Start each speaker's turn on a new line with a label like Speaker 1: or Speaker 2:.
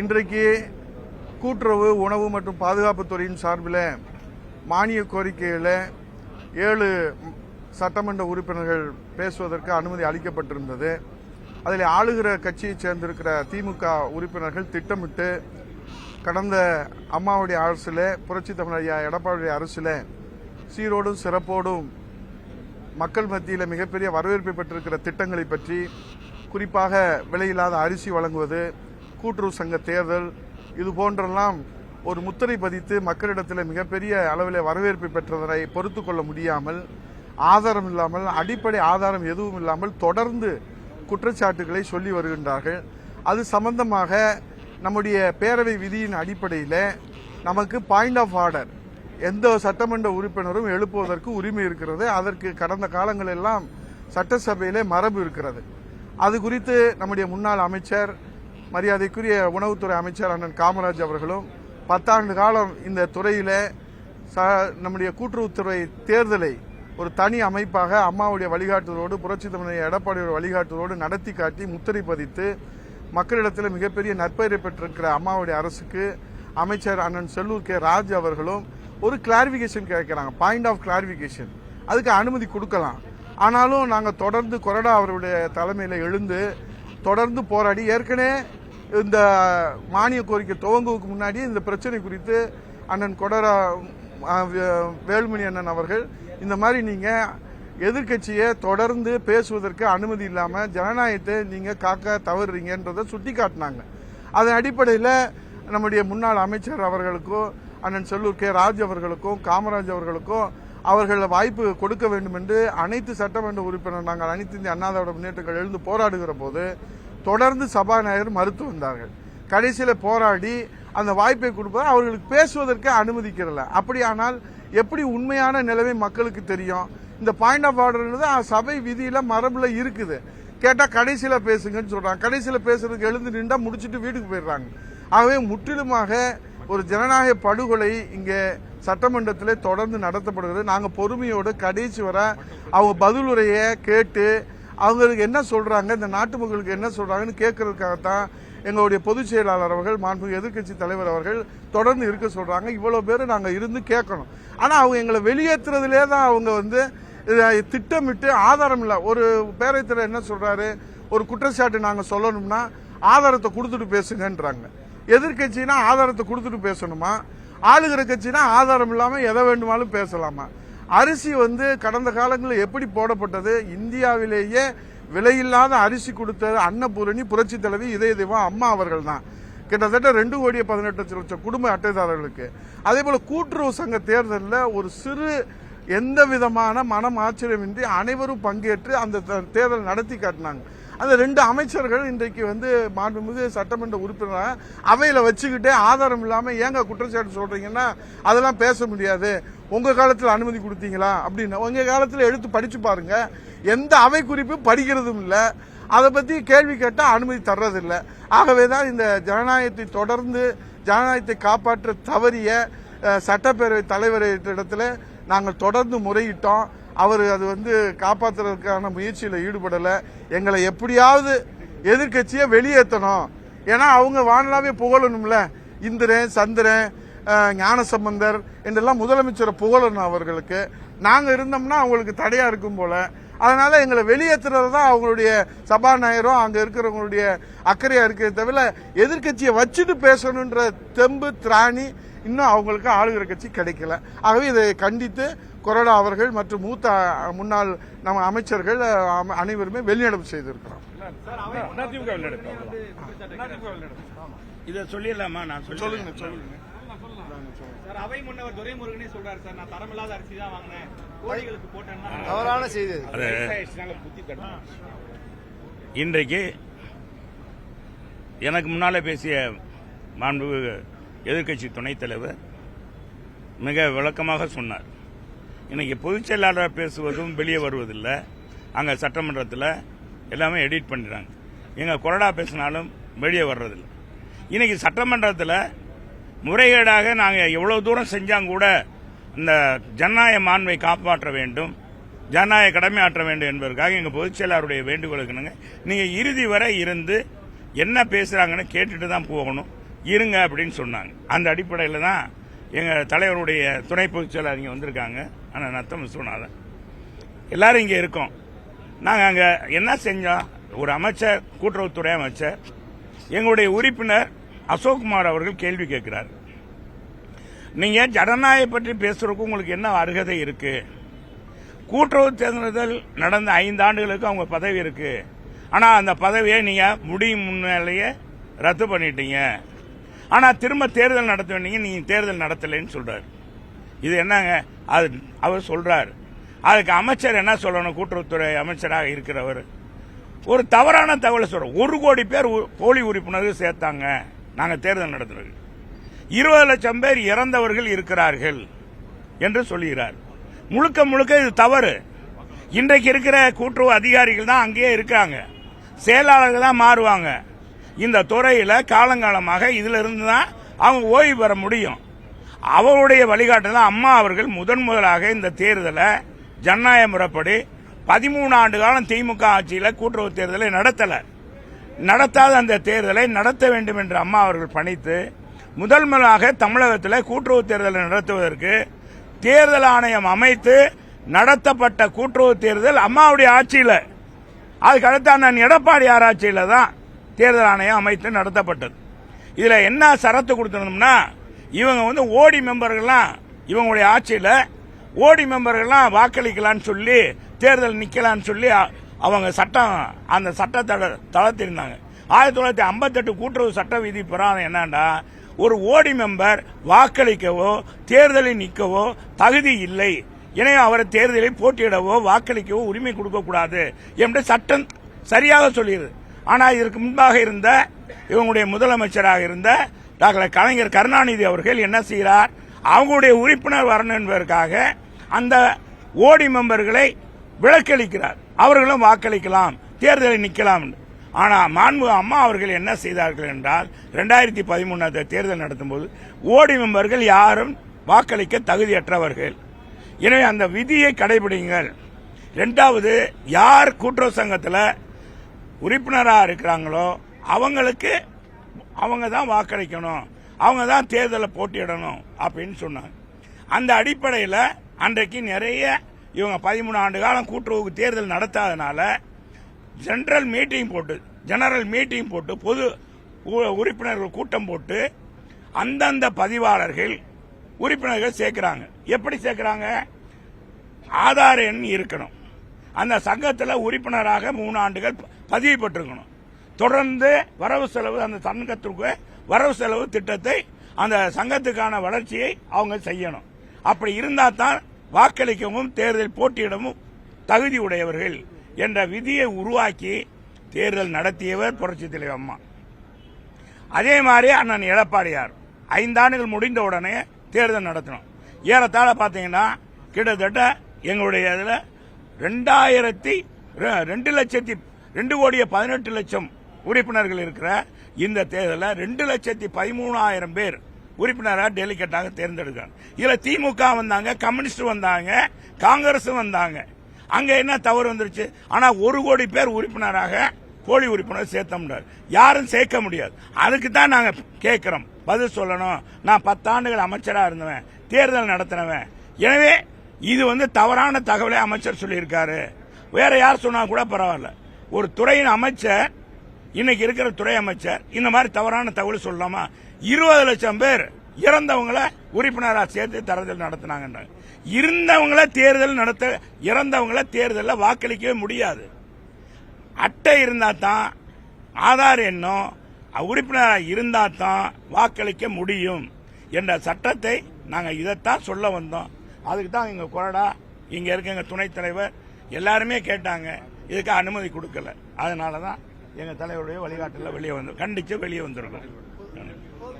Speaker 1: இன்றைக்கு கூட்டுறவு உணவு மற்றும் பாதுகாப்பு துறையின் சார்பில் மானிய கோரிக்கையில் ஏழு சட்டமன்ற உறுப்பினர்கள் பேசுவதற்கு அனுமதி அளிக்கப்பட்டிருந்தது. அதில் ஆளுகிற கட்சியைச் சேர்ந்திருக்கிற திமுக உறுப்பினர்கள் திட்டமிட்டு கடந்த அம்மாவுடைய அரசில் புரட்சி தமிழ் எடப்பாடி அரசில் சீரோடும் சிறப்போடும் மக்கள் மத்தியில் மிகப்பெரிய வரவேற்பை பெற்றிருக்கிற திட்டங்களை பற்றி குறிப்பாக விலையில்லாத அரிசி வழங்குவது கூட்டுறவு சங்க தேர்தல் இது போன்றெல்லாம் ஒரு முத்திரை பதித்து மக்களிடத்தில் மிகப்பெரிய அளவில் வரவேற்பை பெற்றதனை பொறுத்து கொள்ள முடியாமல் ஆதாரம் இல்லாமல் அடிப்படை ஆதாரம் எதுவும் இல்லாமல் தொடர்ந்து குற்றச்சாட்டுகளை சொல்லி வருகின்றார்கள். அது சம்பந்தமாக நம்முடைய பேரவை விதியின் அடிப்படையில் நமக்கு பாயிண்ட் ஆஃப் ஆர்டர் எந்த சட்டமன்ற உறுப்பினரும் எழுப்புவதற்கு உரிமை இருக்கிறது. அதற்கு கடந்த காலங்களெல்லாம் சட்டசபையிலே மரபு இருக்கிறது. அது குறித்து நம்முடைய முன்னாள் அமைச்சர் மரியாதைக்குரிய உணவுத்துறை அமைச்சர் அண்ணன் காமராஜ் அவர்களும் பத்தாண்டு காலம் இந்த துறையில ச- நம்முடைய கூட்டுறவுத்துறை தேர்தலை ஒரு தனி அமைப்பாக அம்மாவுடைய வழிகாட்டுதலோடு புரட்சி தமிழக எடப்பாடியோட வழிகாட்டுதலோடு நடத்தி காட்டி முத்திரை பதித்து மக்களிடத்தில் மிகப்பெரிய நற்பெயரை பெற்றிருக்கிற அம்மாவுடைய அரசுக்கு அமைச்சர் அண்ணன் செல்லூர் கே. ராஜ் அவர்களும் ஒரு கிளாரிஃபிகேஷன் கேட்கிறாங்க பாயிண்ட் ஆஃப் கிளாரிஃபிகேஷன் அதுக்கு அனுமதி கொடுக்கலாம். ஆனாலும் நாங்கள் தொடர்ந்து கொறடா அவருடைய தலைமையில் எழுந்து தொடர்ந்து போராடி ஏற்கனவே இந்த மானிய கோரிக்கை துவங்குவதுக்கு முன்னாடி இந்த பிரச்சனை குறித்து அண்ணன் கொடரா வேல்மணி வே- வேலுமணி அண்ணன் அவர்கள் இந்த மாதிரி நீங்கள் எதிர்க்கட்சியை தொடர்ந்து பேசுவதற்கு அனுமதி இல்லாமல் ஜனநாயகத்தை நீங்கள் காக்க தவறுறீங்கன்றதை சுட்டி காட்டினாங்க அதன் அடிப்படையில் நம்முடைய முன்னாள் அமைச்சர் அவர்களுக்கும் அண்ணன் செல்லூர் கே. ராஜ் அவர்களுக்கும் காமராஜ் அவர்களுக்கும் அவர்கள் வாய்ப்பு கொடுக்க வேண்டும் என்று அனைத்து சட்டமன்ற உறுப்பினர் நாங்கள் அனைத்து இந்திய அண்ணா திராவிட முன்னேற்றங்கள் எழுந்து போராடுகிற போது தொடர்ந்து சபாநாயகர் மறுத்து வந்தார்கள். கடைசியில் போராடி அந்த வாய்ப்பை கொடுப்பது அவர்களுக்கு பேசுவதற்கு அனுமதிக்கிறல அப்படியானால் எப்படி உண்மையான நிலைமை மக்களுக்கு தெரியும்? இந்த பாயிண்ட் ஆஃப் ஆர்டர்ன்றது சபை விதியில மரபுல இருக்குது. கேட்டால் கடைசியில் பேசுங்கன்னு சொல்றாங்க. கடைசியில் பேசுறதுக்கு எழுந்து நின்றா முடிச்சுட்டு வீட்டுக்கு போயிடுறாங்க. ஆகவே முற்றிலுமாக ஒரு ஜனநாயக படுகொலை இங்கே சட்டமன்றத்தில் தொடர்ந்து நடத்தப்படுகிறது. நாங்கள் பொறுமையோடு கடைசி வர அவங்க பதிலுரையை கேட்டு அவங்களுக்கு என்ன சொல்கிறாங்க இந்த நாட்டு மக்களுக்கு என்ன சொல்கிறாங்கன்னு கேட்கறதுக்காகத்தான் எங்களுடைய பொதுச் செயலாளர் அவர்கள் மாண்புமிகு எதிர்க்கட்சி தலைவர் அவர்கள் தொடர்ந்து இருக்க சொல்கிறாங்க இவ்வளோ பேர் நாங்கள் இருந்து கேட்கணும். ஆனால் அவங்க எங்களை வெளியேற்றுறதுலே தான் அவங்க வந்து திட்டமிட்டு ஆதாரம் இல்லை. ஒரு பேரத்தில் என்ன சொல்கிறாரு ஒரு குற்றச்சாட்டு நாங்கள் சொல்லணும்னா ஆதாரத்தை கொடுத்துட்டு பேசுங்கன்றாங்க. எதிர்கட்சினா ஆதாரத்தை கொடுத்துட்டு பேசணுமா? ஆளுகிற கட்சினா ஆதாரம் இல்லாமல் எதை வேண்டுமாலும் பேசலாமா? அரிசி வந்து கடந்த காலங்களில் எப்படி போடப்பட்டது? இந்தியாவிலேயே விலையில்லாத அரிசி கொடுத்த அன்னபூரணி புரட்சி தலைவி இதய தெய்வம் அம்மா அவர்கள் தான் கிட்டத்தட்ட ரெண்டு கோடியே பதினெட்டு லட்சம் குடும்ப அட்டைதாரர்களுக்கு. அதே போல கூட்டுறவு சங்க தேர்தலில் ஒரு சிறு எந்த விதமான மனம் ஆச்சரியமின்றி அனைவரும் பங்கேற்று அந்த தேர்தல் நடத்தி காட்டினாங்க. அந்த ரெண்டு அமைச்சர்கள் இன்றைக்கு வந்து மாண்புமிகு சட்டமன்ற உறுப்பினராக அவையில் வச்சுக்கிட்டே ஆதாரம் இல்லாமல் ஏங்க குற்றச்சாட்டு சொல்கிறீங்கன்னா அதெல்லாம் பேச முடியாது. உங்கள் காலத்தில் அனுமதி கொடுத்தீங்களா? அப்படின்னு. உங்கள் காலத்தில் எடுத்து படித்து பாருங்கள் எந்த அவை குறிப்பும் படிக்கிறதும் இல்லை. அதை பற்றி கேள்வி கேட்டால் அனுமதி தர்றதில்லை. ஆகவே தான் இந்த ஜனநாயகத்தை தொடர்ந்து ஜனநாயகத்தை காப்பாற்ற தவறிய அஹ், சட்டப்பேரவை தலைவரிடத்துல நாங்கள் தொடர்ந்து முறையிட்டோம். அவர் அது வந்து காப்பாற்றுறதுக்கான முயற்சியில் ஈடுபடலை. எங்களை எப்படியாவது எதிர்க்கட்சியை வெளியேற்றணும் ஏன்னா அவங்க வானலாவே புகழணும்ல. இந்திரன் சந்திரன் ஞானசம்பந்தர் என்றெல்லாம் முதலமைச்சரை புகழணும் அவர்களுக்கு. நாங்கள் இருந்தோம்னா அவங்களுக்கு தடையாக இருக்கும் போல. அதனால எங்களை வெளியேற்றுறது தான் அவங்களுடைய சபாநாயகரும் அங்கே இருக்கிறவங்களுடைய அக்கறையாக இருக்கிறத தவிர எதிர்க்கட்சியை வச்சுட்டு பேசணுன்ற தெம்பு திராணி இன்னும் அவங்களுக்கு ஆளுகிற கட்சி கிடைக்கல. ஆகவே இதை கண்டித்து கொரோனா அவர்கள் மற்றும் மூத்த முன்னாள் நம்ம அமைச்சர்கள் அனைவருமே வெளிநடப்பு செய்திருக்கிறோம்.
Speaker 2: இதை சொல்லிடலாமா? நான் சொல்லுங்க
Speaker 1: சொல்லுங்க.
Speaker 3: சார் அவை முன்னவர் துரைமுருகனே சொல்றாரு சார் நான் தரமில்லாத அரிசி தான் வாங்கினேன். கோழிகளுக்கு போட்டேன்னா
Speaker 4: தவறான செய்தி
Speaker 3: புத்தி
Speaker 2: இன்றைக்கு எனக்கு முன்னாலே பேசிய மாண்பு எதிர்க்கட்சி துணைத் தலைவர் மிக விளக்கமாக சொன்னார். இன்னைக்கு பொதுச் செயலாளராக பேசுவதும் வெளியே வருவதில்லை. அங்கே சட்டமன்றத்தில் எல்லாமே எடிட் பண்ணிடுறாங்க. எங்கள் கொரடா பேசினாலும் வெளியே வர்றதில்லை. இன்னைக்கு சட்டமன்றத்தில் முறைகேடாக நாங்கள் எவ்வளோ தூரம் செஞ்சாங்க கூட இந்த ஜனநாயக மாண்பை காப்பாற்ற வேண்டும் ஜனநாயக கடமையாற்ற வேண்டும் என்பதற்காக எங்கள் பொதுச் செயலாளருடைய வேண்டுகோளுக்குனுங்க நீங்கள் இறுதி வரை இருந்து என்ன பேசுகிறாங்கன்னு கேட்டுட்டு தான் போகணும். இருங்க அப்படின்னு சொன்னாங்க. அந்த அடிப்படையில் தான் எங்கள் தலைவருடைய துணை பொதுச் செயலாளர் இங்கே வந்திருக்காங்க. ஆனால் நத்தம் விஸ்வநாதன். எல்லாரும் இங்கே இருக்கோம். நாங்கள் அங்கே என்ன செஞ்சோம்? ஒரு அமைச்சர் கூட்டுறவுத்துறை அமைச்சர் எங்களுடைய உறுப்பினர் அசோக்குமார் அவர்கள் கேள்வி கேட்கிறார். நீங்கள் ஜனநாயகம் பற்றி பேசுகிறதுக்கு உங்களுக்கு என்ன அருகதை இருக்குது கூட்டுறவு தேர்தல் நடந்த ஐந்து ஆண்டுகளுக்கு அவங்க பதவி இருக்குது ஆனால் அந்த பதவியை நீங்கள் முடியும் முன்னாலேயே ரத்து பண்ணிட்டீங்க. ஆனால் திரும்ப தேர்தல் நடத்த வேண்டிய நீங்கள் தேர்தல் நடத்தலைன்னு சொல்கிறார் இது என்னங்க? அது அவர் சொல்கிறார் அதுக்கு அமைச்சர் என்ன சொல்லணும்? கூட்டுறவுத்துறை அமைச்சராக இருக்கிறவர். ஒரு தவறான தகவலை சொல்கிறோம் ஒரு கோடி பேர் உ- போலி உறுப்பினர்கள் சேர்த்தாங்க. நாங்கள் தேர்தல் நடத்துறது இருபது லட்சம் பேர் இறந்தவர்கள் இருக்கிறார்கள் என்று சொல்லுகிறார் முழுக்க முழுக்க இது தவறு. இன்றைக்கு இருக்கிற கூட்டுறவு அதிகாரிகள் தான் அங்கேயே இருக்காங்க. செயலாளர்கள் தான் மாறுவாங்க. இந்த துறையில் காலங்காலமாக இதிலிருந்து தான் அவங்க ஓய்வு பெற முடியும். அவருடைய வழிகாட்டுதல் அம்மா அவர்கள் முதன் முதலாக இந்த தேர்தலை ஜனநாயக முறைப்படி பதிமூணு ஆண்டு காலம் திமுக ஆட்சியில் கூட்டுறவு தேர்தலை நடத்தல. நடத்தாத அந்த தேர்தலை நடத்த வேண்டும் என்று அம்மா அவர்கள் பணித்து முதல் முதலாக தமிழகத்தில் கூட்டுறவு தேர்தலை நடத்துவதற்கு தேர்தல் ஆணையம் அமைத்து நடத்தப்பட்ட கூட்டுறவு தேர்தல் அம்மாவுடைய ஆட்சியில். அதுக்கு அடுத்த அண்ணன் ஆராய்ச்சியில் தான் தேர்தல் ஆணையம் அமைத்து நடத்தப்பட்டது. இதில் என்ன சரத்து கொடுத்துருந்தோம்னா இவங்க வந்து ஓடி மெம்பர்கள்லாம் இவங்களுடைய ஆட்சியில் ஓடி மெம்பர்கள்லாம் வாக்களிக்கலான்னு சொல்லி தேர்தல் நிற்கலான்னு சொல்லி அவங்க சட்டம் அந்த சட்டத்தை தளர்த்திருந்தாங்க. ஆயிரத்தி தொள்ளாயிரத்தி ஐம்பத்தெட்டு கூட்டுறவு சட்ட விதி பிரகாரம் என்னன்னா ஒரு ஓடி மெம்பர் வாக்களிக்கவோ தேர்தலில் நிற்கவோ தகுதி இல்லை. எனவே அவரை தேர்தலில் போட்டியிடவோ வாக்களிக்கவோ உரிமை கொடுக்கக்கூடாது என்று சட்டம் சரியாக சொல்லிடுது ஆனால் இதற்கு முன்பாக இருந்த இவங்களுடைய முதலமைச்சராக இருந்த டாக்டர் கலைஞர் கருணாநிதி அவர்கள் என்ன செய்கிறார்? அவங்களுடைய உறுப்பினர் வரணும் என்பதற்காக அந்த ஓடி மெம்பர்களை விலக்களிக்கிறார். அவர்களும் வாக்களிக்கலாம் தேர்தலில் நிற்கலாம் ஆனால் மாண்பு அம்மா அவர்கள் என்ன செய்தார்கள் என்றால் ரெண்டாயிரத்தி பதிமூணாவது தேர்தல் நடத்தும் போது ஓடி மெம்பர்கள் யாரும் வாக்களிக்க தகுதியற்றவர்கள். எனவே அந்த விதியை கடைபிடிங்கள். ரெண்டாவது யார் கூட்டுறவு சங்கத்தில் உறுப்பினராக இருக்கிறாங்களோ அவங்களுக்கு அவங்க தான் வாக்களிக்கணும். அவங்க தான் தேர்தலில் போட்டியிடணும் அப்படின்னு சொன்னாங்க. அந்த அடிப்படையில் அன்றைக்கு நிறைய இவங்க பதிமூணு ஆண்டு காலம் கூட்டுறவுக்கு தேர்தல் நடத்தாதனால ஜென்ரல் மீட்டிங் போட்டு ஜெனரல் மீட்டிங் போட்டு பொது உ- உறுப்பினர்கள் கூட்டம் போட்டு அந்தந்த பதிவாளர்கள் உறுப்பினர்கள் சேர்க்கிறாங்க. எப்படி சேர்க்கிறாங்க? ஆதார் எண் இருக்கணும். அந்த சங்கத்தில் உறுப்பினராக மூணு ஆண்டுகள் பதிவு பெற்றிருக்கணும் தொடர்ந்து வரவு செலவு அந்த சங்கத்திற்கு வரவு செலவு திட்டத்தை அந்த சங்கத்துக்கான வளர்ச்சியை அவங்க செய்யணும். அப்படி இருந்தால் தான் வாக்களிக்கவும் தேர்தல் போட்டியிடவும் தகுதி உடையவர்கள் என்ற விதியை உருவாக்கி தேர்தல் நடத்தியவர் புரட்சி தலைவர் அம்மா. அதே மாதிரி அண்ணன் எடப்பாடியார் ஐந்தாண்டுகள் முடிந்த உடனே தேர்தல் நடத்தணும். ஏறத்தாழ பார்த்தீங்கன்னா கிட்டத்தட்ட எங்களுடைய இதில் ரெண்டாயிரத்தி ரெண்டு லட்சத்தி ரெண்டு கோடியே பதினெட்டு லட்சம் உறுப்பினர்கள் இருக்கிற இந்த தேர்தலில் ரெண்டு லட்சத்தி பதிமூணாயிரம் பேர் உறுப்பினராக டெலிகேட்டாக தேர்ந்தெடுக்கிறாங்க. இதில் திமுக வந்தாங்க கம்யூனிஸ்ட் வந்தாங்க காங்கிரஸ் வந்தாங்க. அங்கே என்ன தவறு வந்துருச்சு? ஆனால் ஒரு கோடி பேர் உறுப்பினராக போலி உறுப்பினர் சேர்த்த முடியாது யாரும் சேர்க்க முடியாது. அதுக்கு தான் நாங்கள் கேட்குறோம். பதில் சொல்லணும். நான் பத்தாண்டுகள் அமைச்சராக இருந்தவன் தேர்தல் நடத்தினவன். எனவே இது வந்து தவறான தகவலை அமைச்சர் சொல்லியிருக்காரு. வேற யார் சொன்னா கூட பரவாயில்ல. ஒரு துறையின் அமைச்சர் இன்னைக்கு இருக்கிற துறை அமைச்சர் இந்த மாதிரி தவறான தகவல் சொல்லலாமா? இருபது லட்சம் பேர் இறந்தவங்கள உறுப்பினராக சேர்த்து தேர்தல் நடத்தினாங்கன்றாங்க இருந்தவங்கள தேர்தல் நடத்த இறந்தவங்கள தேர்தலில் வாக்களிக்கவே முடியாது. அட்டை இருந்தால் தான் ஆதார் எண்ணும் உறுப்பினராக இருந்தால் தான் வாக்களிக்க முடியும் என்ற சட்டத்தை நாங்கள் இதைத்தான் சொல்ல வந்தோம். அதுக்கு தான் எங்கள் கொறடா இங்கே இருக்க எங்கள் துணைத் தலைவர் எல்லாருமே கேட்டாங்க. இதுக்கு அனுமதி கொடுக்கல. அதனால தான் எங்கள் தலைவருடைய வழிகாட்டில் வெளியே வந்து கண்டித்து வெளியே வந்திருக்கோம்.